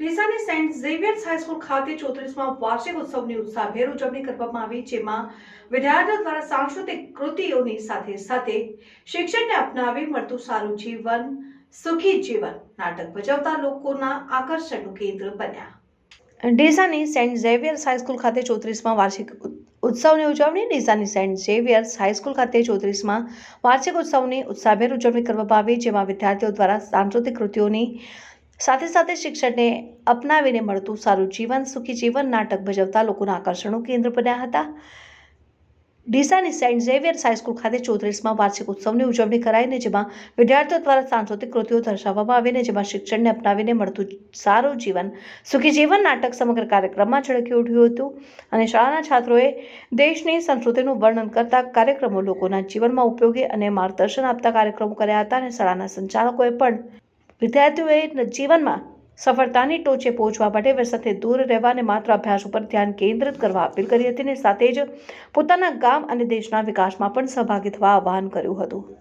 ડીસાની Saint Xavier's high school ખાતે ચોત્રીસમાં વાર્ષિક ઉત્સવની ઉત્સાહભેર ઉજવણી કરવામાં આવી, જેમાં વિદ્યાર્થીઓ દ્વારા સાંસ્કૃતિક કૃતિઓની સાથે સાથે શિક્ષણને અપનાવી મળતું સારું જીવન, સુખી જીવન નાટક ભજવતા લોકોના આકર્ષણનું કેન્દ્ર બન્યા. ડીસાની સેન્ટ ઝેવિયર્સ હાઈસ્કૂલ ખાતે ચોત્રીસમાં વાર્ષિક ઉત્સવની ઉજવણી ડીસાની સેન્ટ ઝેવિયર્સ હાઈસ્કૂલ ખાતે ચોત્રીસમાં વાર્ષિક ઉત્સવની ઉત્સાહભેર ઉજવણી કરવામાં આવી, જેમાં વિદ્યાર્થીઓ દ્વારા સાંસ્કૃતિક કૃતિઓની સાથે સાથે શિક્ષણને અપનાવીને મળતું સારું જીવન, સુખી જીવન નાટક ભજવતા લોકોના આકર્ષણનું કેન્દ્ર બન્યા હતા. ડીસાની સેન્ટ ઝેવિયર્સ હાઈસ્કૂલ ખાતે ચોત્રીસમાં વાર્ષિક ઉત્સવની ઉજવણી કરાઈને જેમાં વિદ્યાર્થીઓ દ્વારા સાંસ્કૃતિક કૃતિઓ દર્શાવવામાં આવીને જેમાં શિક્ષણને અપનાવીને મળતું સારું જીવન, સુખી જીવન નાટક સમગ્ર કાર્યક્રમમાં ઝળકી ઉઠ્યું હતું. અને શાળાના છાત્રોએ દેશની સંસ્કૃતિનું વર્ણન કરતા કાર્યક્રમો લોકોના જીવનમાં ઉપયોગી અને માર્ગદર્શન આપતા કાર્યક્રમો કર્યા હતા અને શાળાના સંચાલકોએ પણ વિદ્યાર્થીઓએ જીવનમાં સફળતાની ટોચે પહોંચવા માટે વ્યસનથી દૂર રહેવા અને માત્ર અભ્યાસ ઉપર ધ્યાન કેન્દ્રિત કરવા અપીલ કરી હતી અને સાથે જ પોતાના ગામ અને દેશના વિકાસમાં પણ સહભાગી થવા આહ્વાન કર્યું હતું.